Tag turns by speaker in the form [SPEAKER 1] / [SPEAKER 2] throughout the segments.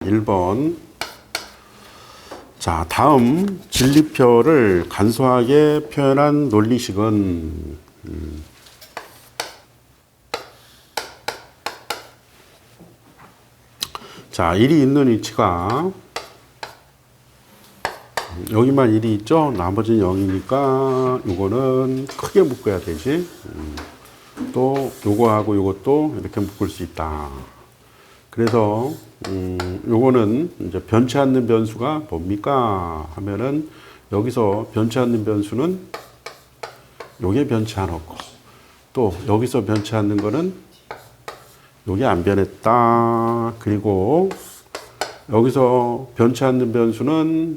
[SPEAKER 1] 1번. 자, 다음 진리표를 간소하게 표현한 논리식은 음. 자, 1이 있는 위치가 여기만 1이 있죠? 나머지는 0이니까 요거는 크게 묶어야 되지. 음. 또 요거하고 요것도 이렇게 묶을 수 있다. 그래서 음, 요거는 이제 변치 않는 변수가 뭡니까 하면은 여기서 변치 않는 변수는 요게 변치 않았고 또 여기서 변치 않는 거는 요게 안 변했다. 그리고 여기서 변치 않는 변수는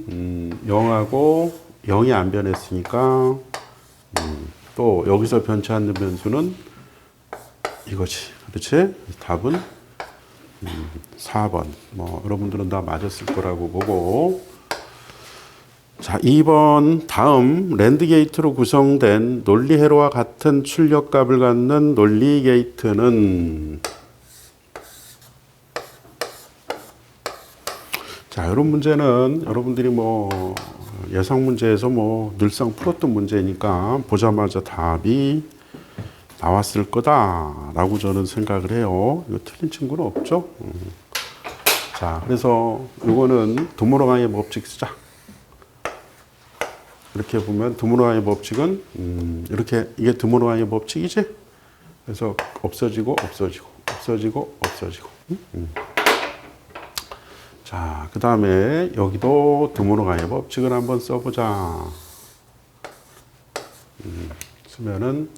[SPEAKER 1] 음, 0하고 0이 안 변했으니까 음, 또 여기서 변치 않는 변수는 이거지. 그렇지? 답은 음, 4번. 뭐 여러분들은 다 맞았을 거라고 보고 자, 2번 다음 랜드 게이트로 구성된 논리 회로와 같은 출력값을 갖는 논리 게이트는 자, 이런 문제는 여러분들이 뭐 예상 문제에서 뭐 늘상 풀었던 문제니까 보자마자 답이 나왔을 거다라고 저는 생각을 해요. 이거 틀린 친구는 없죠? 음. 자, 그래서 이거는 드모로강의 법칙 쓰자. 이렇게 보면 드모로강의 법칙은 음, 이렇게 이게 드모로강의 법칙이지? 그래서 없어지고 없어지고 없어지고 없어지고. 음? 음. 자, 그 다음에 여기도 드모로강의 법칙을 한번 써보자. 음, 쓰면은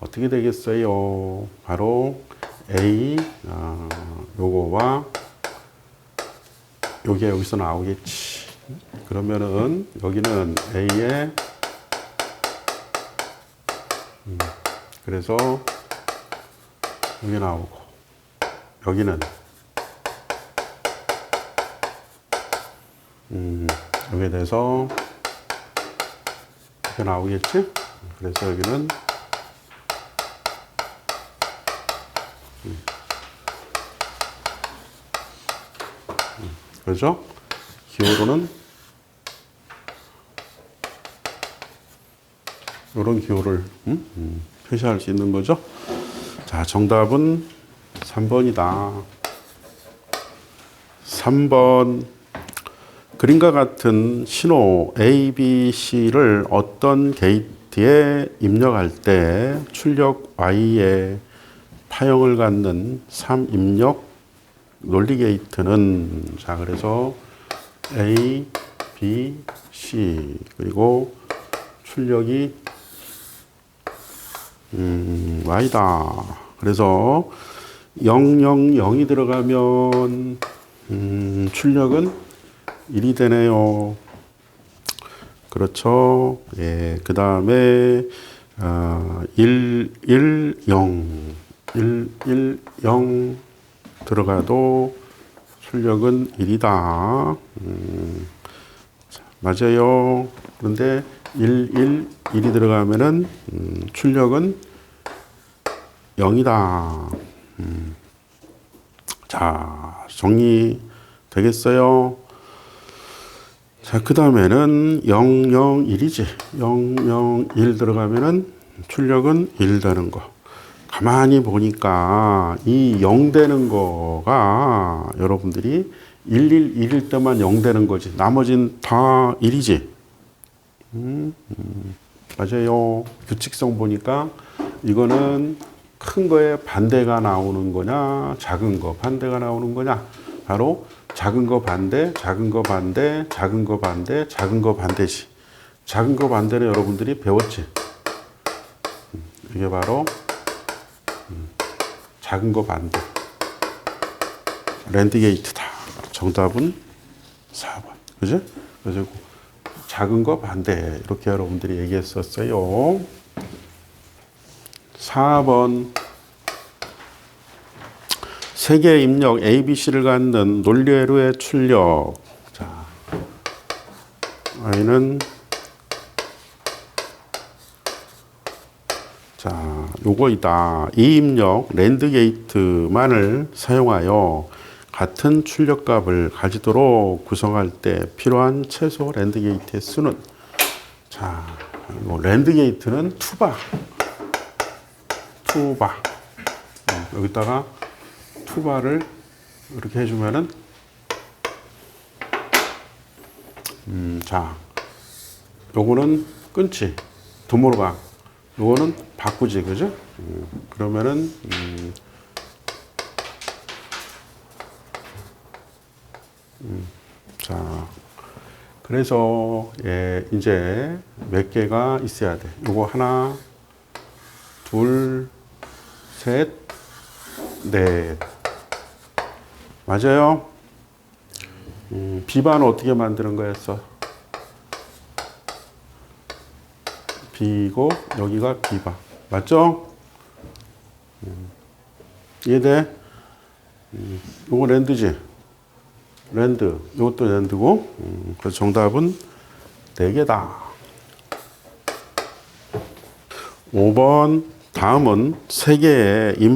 [SPEAKER 1] 어떻게 되겠어요? 바로 A 어, 요거와 요게 여기서 나오겠지. 그러면은 여기는 A에 음, 그래서 여기 나오고 여기는 음, 여기에 대해서 이렇게 나오겠지? 그래서 여기는 그죠? 기호로는 이런 기호를 음? 음, 표시할 수 있는 거죠. 자, 정답은 3번이다. 3번 그림과 같은 신호 A, B, C를 어떤 게이트에 입력할 때 출력 Y에 파형을 갖는 3입력 논리 게이트는 자 그래서 A, B, C 그리고 출력이 음, Y다. 그래서 0, 0, 0이 들어가면 음, 출력은 1이 되네요. 그렇죠. 예, 그 다음에 어, 1, 1, 0, 1, 1, 0 들어가도 출력은 1이다. 음, 자, 맞아요. 그런데 1, 1, 1이 들어가면은 음, 출력은 0이다. 음, 자, 정리 되겠어요? 자, 그 다음에는 0, 0, 1이지. 0, 0, 1 들어가면은 출력은 1 되는 거. 가만히 보니까 이 0 되는 거가 여러분들이 1, 1, 1일 때만 0 되는 거지. 나머지는 다 1이지. 음, 음, 맞아요. 규칙성 보니까 이거는 큰 거에 반대가 나오는 거냐, 작은 거 반대가 나오는 거냐. 바로 작은 거 반대, 작은 거 반대, 작은 거 반대, 작은 거 반대지. 작은 거 반대는 여러분들이 배웠지. 음, 이게 바로 음, 작은 거 반대. 랜드게이트다. 정답은 4번. 그죠? 그래서 작은 거 반대. 이렇게 여러분들이 얘기했었어요. 4번. 세계 입력 ABC를 갖는 논리회로의 출력. 자, Y는 자, 요거이다. 이 입력 랜드 게이트만을 사용하여 같은 출력값을 가지도록 구성할 때 필요한 최소 랜드 게이트의 수는 자, 이거 랜드 게이트는 투바. 투바. 음, 여기다가 투바를 이렇게 해주면은 음, 자, 요거는 끊지. 도모로 가. 요거는 바꾸지, 그죠? 음, 그러면은 음, 음, 자, 그래서 예, 이제 몇 개가 있어야 돼. 요거 하나, 둘, 셋, 넷. 맞아요? 음, 비반은 어떻게 만드는 거였어? B고 여기가 B바. 맞죠? 음, 이해돼? 음, 요거 랜드지? 랜드. 이것도 랜드고. 음, 그래서 정답은 4개다. 5번 다음은 세 개의 인